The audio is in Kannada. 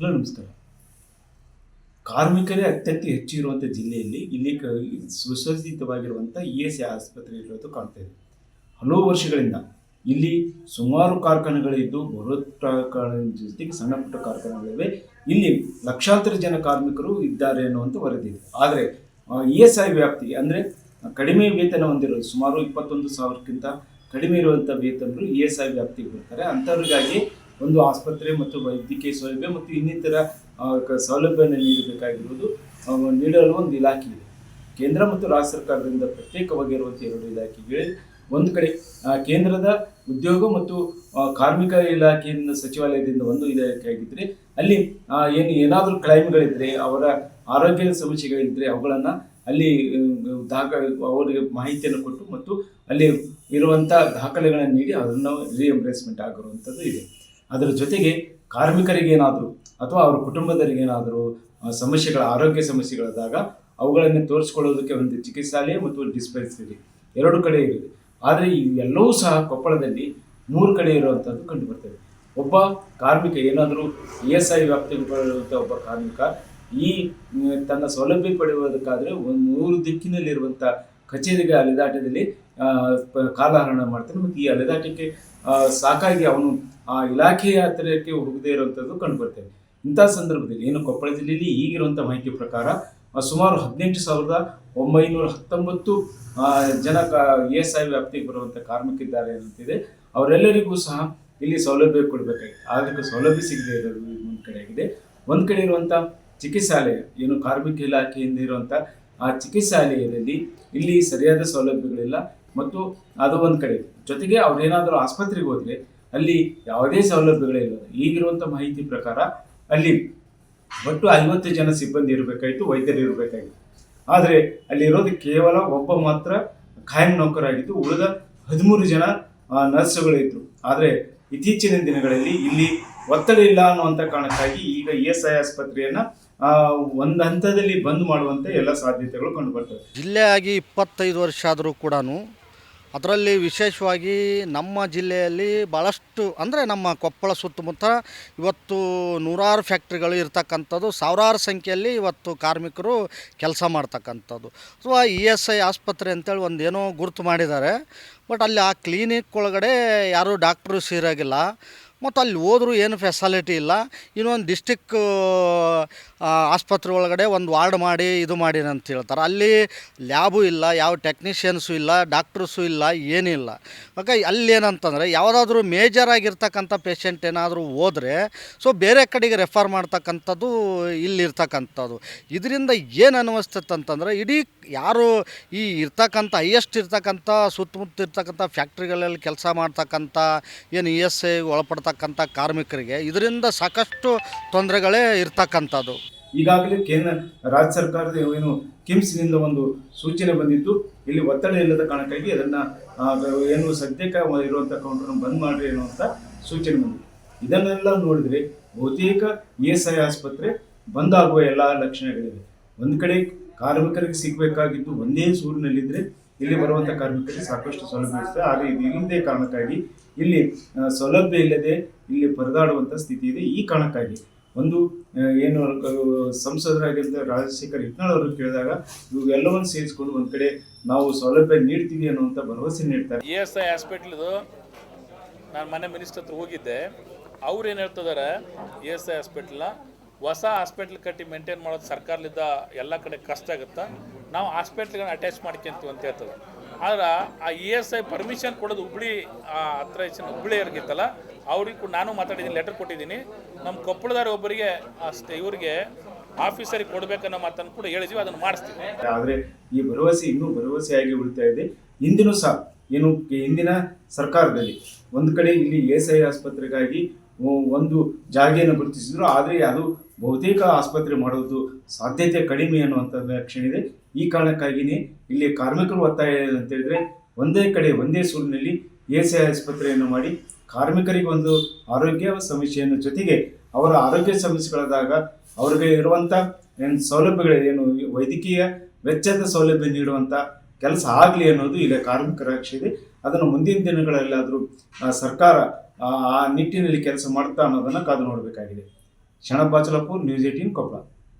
ಹಲೋ, ನಮಸ್ಕಾರ. ಕಾರ್ಮಿಕರೇ ಅತ್ಯಂತ ಹೆಚ್ಚು ಇರುವಂಥ ಜಿಲ್ಲೆಯಲ್ಲಿ ಇಲ್ಲಿ ಕ ಸುಸಜ್ಜಿತವಾಗಿರುವಂಥ ಇ ಎಸ್ ಐ ಇರೋದು ಕಾಣ್ತಾ ಇದೆ. ಹಲವು ವರ್ಷಗಳಿಂದ ಇಲ್ಲಿ ಸುಮಾರು ಕಾರ್ಖಾನೆಗಳಿದ್ದು, ಬೃಹತ್ ಜೊತೆಗೆ ಸಣ್ಣ ಪುಟ್ಟ ಕಾರ್ಖಾನೆಗಳಿವೆ. ಇಲ್ಲಿ ಲಕ್ಷಾಂತರ ಜನ ಕಾರ್ಮಿಕರು ಇದ್ದಾರೆ ಅನ್ನುವಂಥ ವರದಿ ಇದೆ. ಆದರೆ ಇ ಎಸ್ ಐ ವ್ಯಾಪ್ತಿ ಅಂದರೆ ಕಡಿಮೆ ವೇತನ ಹೊಂದಿರೋದು ಸುಮಾರು ಇಪ್ಪತ್ತೊಂದು ಸಾವಿರಕ್ಕಿಂತ ಕಡಿಮೆ ಇರುವಂಥ ವೇತನರು ಇ ಎಸ್ ಐ ವ್ಯಾಪ್ತಿಗೆ ಬರ್ತಾರೆ. ಅಂಥವ್ರಿಗಾಗಿ ಒಂದು ಆಸ್ಪತ್ರೆ ಮತ್ತು ವೈದ್ಯಕೀಯ ಸೌಲಭ್ಯ ಮತ್ತು ಇನ್ನಿತರ ಸೌಲಭ್ಯನ ನೀಡಬೇಕಾಗಿರುವುದು ನೀಡಲು ಒಂದು ಇಲಾಖೆ ಇದೆ. ಕೇಂದ್ರ ಮತ್ತು ರಾಜ್ಯ ಸರ್ಕಾರದಿಂದ ಪ್ರತ್ಯೇಕವಾಗಿರುವಂಥ ಎರಡು ಇಲಾಖೆಗಳು ಒಂದು ಕಡೆ ಕೇಂದ್ರದ ಉದ್ಯೋಗ ಮತ್ತು ಕಾರ್ಮಿಕ ಇಲಾಖೆಯಿಂದ, ಸಚಿವಾಲಯದಿಂದ ಒಂದು ಇಲಾಖೆ ಆಗಿದ್ರೆ ಅಲ್ಲಿ ಏನು, ಏನಾದರೂ ಕ್ಲೈಮ್ಗಳಿದ್ರೆ, ಅವರ ಆರೋಗ್ಯದ ಸಮಸ್ಯೆಗಳಿದ್ದರೆ ಅವುಗಳನ್ನು ಅಲ್ಲಿ ದಾಖ, ಅವರಿಗೆ ಮಾಹಿತಿಯನ್ನು ಕೊಟ್ಟು ಮತ್ತು ಅಲ್ಲಿ ಇರುವಂಥ ದಾಖಲೆಗಳನ್ನು ನೀಡಿ, ಅದನ್ನು ರೀಎಂಬ್ರೇಸ್ಮೆಂಟ್ ಆಗಿರುವಂಥದ್ದು ಇದೆ. ಅದರ ಜೊತೆಗೆ ಕಾರ್ಮಿಕರಿಗೇನಾದರೂ ಅಥವಾ ಅವರ ಕುಟುಂಬದವರಿಗೇನಾದರೂ ಸಮಸ್ಯೆಗಳ, ಆರೋಗ್ಯ ಸಮಸ್ಯೆಗಳಾದಾಗ ಅವುಗಳನ್ನು ತೋರಿಸ್ಕೊಳ್ಳೋದಕ್ಕೆ ಒಂದು ಚಿಕಿತ್ಸಾಲಯ ಮತ್ತು ಒಂದು ಡಿಸ್ಪೆನ್ಸರಿ ಎರಡು ಕಡೆ ಇರುತ್ತೆ. ಆದರೆ ಇವೆಲ್ಲವೂ ಸಹ ಕೊಪ್ಪಳದಲ್ಲಿ ಮೂರು ಕಡೆ ಇರುವಂಥದ್ದು ಕಂಡು ಬರ್ತದೆ ಒಬ್ಬ ಕಾರ್ಮಿಕ ಏನಾದರೂ ಇ ಎಸ್ ಐ ವ್ಯಾಪ್ತಿಗೆ ಬರುವಂಥ ಒಬ್ಬ ಕಾರ್ಮಿಕ ಈ, ತನ್ನ ಸೌಲಭ್ಯ ಪಡೆಯುವುದಕ್ಕಾದರೆ ಒಂದು ಮೂರು ದಿಕ್ಕಿನಲ್ಲಿರುವಂಥ ಕಚೇರಿಗೆ ಅಲೆದಾಟದಲ್ಲಿ ಕಾಲಹರಣ ಮಾಡ್ತಾನೆ. ಮತ್ತು ಈ ಅಲೆದಾಟಕ್ಕೆ ಸಾಕಾಗಿ ಅವನು ಆ ಇಲಾಖೆಯ ಹತ್ತಿರಕ್ಕೆ ಹೋಗದೇ ಇರುವಂಥದ್ದು ಕಂಡುಬರ್ತೇವೆ ಇಂಥ ಸಂದರ್ಭದಲ್ಲಿ ಏನು ಕೊಪ್ಪಳ ಜಿಲ್ಲೆಯಲ್ಲಿ ಈಗಿರುವಂಥ ಮಾಹಿತಿ ಪ್ರಕಾರ ಸುಮಾರು ಹದಿನೆಂಟು ಸಾವಿರದ ಒಂಬೈನೂರ ಹತ್ತೊಂಬತ್ತು ಜನ ಇ ಎಸ್ ಐ ವ್ಯಾಪ್ತಿಗೆ ಬರುವಂಥ ಕಾರ್ಮಿಕರಿದ್ದಾರೆ ಅಂತಿದೆ. ಅವರೆಲ್ಲರಿಗೂ ಸಹ ಇಲ್ಲಿ ಸೌಲಭ್ಯ ಕೊಡಬೇಕಾಗಿದೆ. ಆದರೆ ಸೌಲಭ್ಯ ಸಿಗದೆ ಇರೋದು ಒಂದು ಕಡೆ ಆಗಿದೆ. ಒಂದು ಕಡೆ ಇರುವಂಥ ಚಿಕಿತ್ಸಾಲಯ, ಏನು ಕಾರ್ಮಿಕ ಇಲಾಖೆಯಿಂದ ಇರುವಂಥ ಆ ಚಿಕಿತ್ಸಾಲಯದಲ್ಲಿ ಇಲ್ಲಿ ಸರಿಯಾದ ಸೌಲಭ್ಯಗಳಿಲ್ಲ. ಮತ್ತು ಅದು ಒಂದು ಕಡೆ. ಜೊತೆಗೆ ಅವ್ರೇನಾದರೂ ಆಸ್ಪತ್ರೆಗೆ ಹೋದ್ರೆ ಅಲ್ಲಿ ಯಾವುದೇ ಸೌಲಭ್ಯಗಳೇ ಇಲ್ಲ ಈಗಿರುವಂಥ ಮಾಹಿತಿ ಪ್ರಕಾರ ಅಲ್ಲಿ ಒಟ್ಟು ಐವತ್ತು ಜನ ಸಿಬ್ಬಂದಿ ಇರಬೇಕಾಯಿತು, ವೈದ್ಯರು ಇರಬೇಕಾಗಿತ್ತು ಆದರೆ ಅಲ್ಲಿರೋದು ಕೇವಲ ಒಬ್ಬ ಮಾತ್ರ ಖಾಯಂ ನೌಕರಾಗಿದ್ದು, ಉಳಿದ ಹದಿಮೂರು ಜನ ನರ್ಸ್ಗಳು ಆದರೆ ಇತ್ತೀಚಿನ ದಿನಗಳಲ್ಲಿ ಇಲ್ಲಿ ಒತ್ತಡ ಇಲ್ಲ ಅನ್ನುವಂಥ ಕಾರಣಕ್ಕಾಗಿ ಈಗ ಇ ಎಸ್ ಐ ಆಸ್ಪತ್ರೆಯನ್ನ ಒಂದು ಹಂತದಲ್ಲಿ ಬಂದ್ ಮಾಡುವಂತ ಎಲ್ಲ ಸಾಧ್ಯತೆಗಳು ಕಂಡು ಬರ್ತವೆ. ಜಿಲ್ಲೆ ಆಗಿ ಇಪ್ಪತ್ತೈದು ವರ್ಷ ಆದರೂ ಕೂಡ ಅದರಲ್ಲಿ ವಿಶೇಷವಾಗಿ ನಮ್ಮ ಜಿಲ್ಲೆಯಲ್ಲಿ ಭಾಳಷ್ಟು ಅಂದರೆ ನಮ್ಮ ಕೊಪ್ಪಳ ಸುತ್ತಮುತ್ತ ಇವತ್ತು ನೂರಾರು ಫ್ಯಾಕ್ಟ್ರಿಗಳು ಇರ್ತಕ್ಕಂಥದ್ದು, ಸಾವಿರಾರು ಸಂಖ್ಯೆಯಲ್ಲಿ ಇವತ್ತು ಕಾರ್ಮಿಕರು ಕೆಲಸ ಮಾಡ್ತಕ್ಕಂಥದ್ದು. ಅಥವಾ ಇ ಎಸ್ ಐ ಆಸ್ಪತ್ರೆ ಅಂತೇಳಿ ಒಂದು ಏನೋ ಗುರುತು ಮಾಡಿದ್ದಾರೆ, ಬಟ್ ಅಲ್ಲಿ ಆ ಕ್ಲಿನಿಕ್ ಒಳಗಡೆ ಯಾರೂ ಡಾಕ್ಟ್ರು ಸೇರಾಗಿಲ್ಲ. ಮತ್ತು ಅಲ್ಲಿ ಹೋದರೂ ಏನು ಫೆಸಿಲಿಟಿ ಇಲ್ಲ. ಇನ್ನೊಂದು ಡಿಸ್ಟಿಕ್ ಆಸ್ಪತ್ರೆ ಒಳಗಡೆ ಒಂದು ವಾರ್ಡ್ ಮಾಡಿ ಇದು ಮಾಡಿ ಅಂತ ಹೇಳ್ತಾರೆ. ಅಲ್ಲಿ ಲ್ಯಾಬು ಇಲ್ಲ, ಯಾವ ಟೆಕ್ನಿಷಿಯನ್ಸು ಇಲ್ಲ ಡಾಕ್ಟ್ರಸು ಇಲ್ಲ ಏನಿಲ್ಲ ಓಕೆ ಅಲ್ಲಿ ಏನಂತಂದರೆ ಯಾವುದಾದ್ರೂ ಮೇಜರ್ ಆಗಿರ್ತಕ್ಕಂಥ ಪೇಷಂಟ್ ಏನಾದರೂ ಹೋದರೆ ಸೊ ಬೇರೆ ಕಡೆಗೆ ರೆಫರ್ ಮಾಡ್ತಕ್ಕಂಥದ್ದು ಇಲ್ಲಿರ್ತಕ್ಕಂಥದ್ದು ಇದರಿಂದ ಏನು ಅನ್ನಿಸ್ತೈತೆ ಅಂತಂದರೆ ಇಡೀ ಯಾರು ಈ ಇರ್ತಕ್ಕಂಥ ಹೈಯೆಸ್ಟ್ ಇರ್ತಕ್ಕಂಥ, ಸುತ್ತಮುತ್ತ ಇರ್ತಕ್ಕಂಥ ಫ್ಯಾಕ್ಟ್ರಿಗಳಲ್ಲಿ ಕೆಲಸ ಮಾಡ್ತಕ್ಕಂಥ, ಏನು ಇ ಎಸ್ ಐ ಒಳಪಡ್ತಕ್ಕಂಥ ಕಾರ್ಮಿಕರಿಗೆ ಇದರಿಂದ ಸಾಕಷ್ಟು ತೊಂದರೆಗಳೇ ಇರ್ತಕ್ಕಂಥದ್ದು. ಈಗಾಗಲೇ ಕೇಂದ್ರ, ರಾಜ್ಯ ಸರ್ಕಾರದ ಏನು ಕಿಮ್ಸ್ನಿಂದ ಒಂದು ಸೂಚನೆ ಬಂದಿದ್ದು ಇಲ್ಲಿ ಒತ್ತಡ ಇಲ್ಲದ ಕಾರಣಕ್ಕಾಗಿ ಅದನ್ನ ಏನು ಸದ್ಯಕ್ಕೆ ಇರುವಂಥ ಕೌಂಟರ್ ಬಂದ್ ಮಾಡ್ರಿ ಅನ್ನುವಂಥ ಸೂಚನೆ ಬಂದಿದೆ ಇದನ್ನೆಲ್ಲ ನೋಡಿದ್ರೆ ಬಹುತೇಕ ಇ ಎಸ್ ಐ ಆಸ್ಪತ್ರೆ ಬಂದ್ ಆಗುವ ಎಲ್ಲ ಲಕ್ಷಣಗಳಿವೆ. ಒಂದು ಕಡೆ ಕಾರ್ಮಿಕರಿಗೆ ಸಿಗಬೇಕಾಗಿದ್ದು ಒಂದೇ ಸೂರಿನಲ್ಲಿದ್ದರೆ ಇಲ್ಲಿ ಬರುವಂಥ ಕಾರ್ಮಿಕರಿಗೆ ಸಾಕಷ್ಟು ಸೌಲಭ್ಯ ಇರುತ್ತೆ ಆದರೆ ಇದು ಇಲ್ಲದೆ ಕಾರಣಕ್ಕಾಗಿ ಇಲ್ಲಿ ಸೌಲಭ್ಯ ಇಲ್ಲದೆ ಇಲ್ಲಿ ಪರದಾಡುವಂಥ ಸ್ಥಿತಿ ಇದೆ. ಈ ಕಾರಣಕ್ಕಾಗಿ ಒಂದು ಏನು ಸಂಸದರಾಗಿದ್ದ ರಾಜಶೇಖರ್ ಹಿಟ್ನಾಳ್ ಅವರು ಕೇಳಿದಾಗ ಇವೆಲ್ಲವನ್ನು ಸೇರಿಸಿಕೊಂಡು ಒಂದು ಕಡೆ ನಾವು ಸೌಲಭ್ಯ ನೀಡ್ತೀವಿ ಅನ್ನುವಂಥ ಭರವಸೆ ನೀಡ್ತಾರೆ. ಇ ಎಸ್ ಐ ಹಾಸ್ಪಿಟ್ಲದು ನಾನು ಮನೆ ಮಿನಿಸ್ಟರ್ ಹತ್ರ ಹೋಗಿದ್ದೆ. ಅವ್ರು ಏನು ಹೇಳ್ತಿದ್ದಾರೆ ಇ ಎಸ್ ಐ ಹಾಸ್ಪಿಟ್ಲ್ನ ಹೊಸ ಹಾಸ್ಪಿಟ್ಲ್ ಕಟ್ಟಿ ಮೇಂಟೈನ್ ಮಾಡೋದು ಸರ್ಕಾರದಿಂದ ಎಲ್ಲ ಕಡೆ ಕಷ್ಟ ಆಗುತ್ತೆ? ನಾವು ಹಾಸ್ಪಿಟ್ಲ್ಗಳನ್ನ ಅಟ್ಯಾಚ್ ಮಾಡ್ಕೊಂತೀವಿ ಅಂತ ಹೇಳ್ತದೆ. ಆದ್ರೆ ಆ ಇ ಎಸ್ ಐ ಪರ್ಮಿಷನ್ ಕೊಡೋದು ಹುಬ್ಳಿ ಹತ್ರ ಹೆಚ್ಚಿನ ಹುಬ್ಳಿಯವ್ರಿಗಿತ್ತಲ್ಲ ಅವ್ರಿಗೆ ನಾನು ಮಾತಾಡಿದ್ದೀನಿ ಲೆಟರ್ ಕೊಟ್ಟಿದ್ದೀನಿ. ನಮ್ಮ ಕೊಪ್ಪಳದವ್ರ ಒಬ್ಬರಿಗೆ, ಅಷ್ಟೇ ಇವರಿಗೆ ಆಫೀಸರಿಗೆ ಕೊಡಬೇಕನ್ನೋ ಮಾತನ್ನು ಕೂಡ ಹೇಳಿದ್ವಿ ಅದನ್ನು ಮಾಡಿಸ್ತೀವಿ. ಆದರೆ ಈ ಭರವಸೆ ಇನ್ನೂ ಭರವಸೆಯಾಗಿ ಉಳಿತಾ ಇದೆ. ಇಂದಿನೂ ಸಹ, ಏನು ಹಿಂದಿನ ಸರ್ಕಾರದಲ್ಲಿ ಒಂದು ಕಡೆ ಇಲ್ಲಿ ಎಸ್ ಐ ಆಸ್ಪತ್ರೆಗಾಗಿ ಒಂದು ಜಾಗೆಯನ್ನು ಗುರುತಿಸಿದ್ರು, ಆದರೆ ಅದು ಬಹುತೇಕ ಆಸ್ಪತ್ರೆ ಮಾಡೋದು ಸಾಧ್ಯತೆ ಕಡಿಮೆ ಅನ್ನುವಂಥದ್ದು ಲಕ್ಷಣ ಇದೆ. ಈ ಕಾರಣಕ್ಕಾಗಿಯೇ ಇಲ್ಲಿ ಕಾರ್ಮಿಕರು ಒತ್ತಾಯ ಅಂತ ಹೇಳಿದ್ರೆ, ಒಂದೇ ಕಡೆ, ಒಂದೇ ಸೂರಿನಲ್ಲಿ ಎ ಸಿ ಆಸ್ಪತ್ರೆಯನ್ನು ಮಾಡಿ ಕಾರ್ಮಿಕರಿಗೆ ಒಂದು ಆರೋಗ್ಯ ಸಮಸ್ಯೆಯನ್ನು ಜೊತೆಗೆ ಅವರ ಆರೋಗ್ಯ ಸಮಸ್ಯೆಗಳಾದಾಗ ಅವರಿಗೆ ಇರುವಂಥ ಏನು ಸೌಲಭ್ಯಗಳು ಏನು, ವೈದ್ಯಕೀಯ ವೆಚ್ಚದ ಸೌಲಭ್ಯ ನೀಡುವಂಥ ಕೆಲಸ ಆಗಲಿ ಅನ್ನೋದು ಈಗ ಕಾರ್ಮಿಕರ ಆಕ್ಷೆ ಇದೆ. ಅದನ್ನು ಮುಂದಿನ ದಿನಗಳಲ್ಲಾದರೂ ಸರ್ಕಾರ ಆ ನಿಟ್ಟಿನಲ್ಲಿ ಕೆಲಸ ಮಾಡ್ತಾ ಅನ್ನೋದನ್ನು ಕಾದು ನೋಡಬೇಕಾಗಿದೆ. ಶರಣಬ್ ಬಾಚಲಪುರ್ ನ್ಯೂಸ್ ಏಟೀನ್ ಕೊಪ್ಪಳ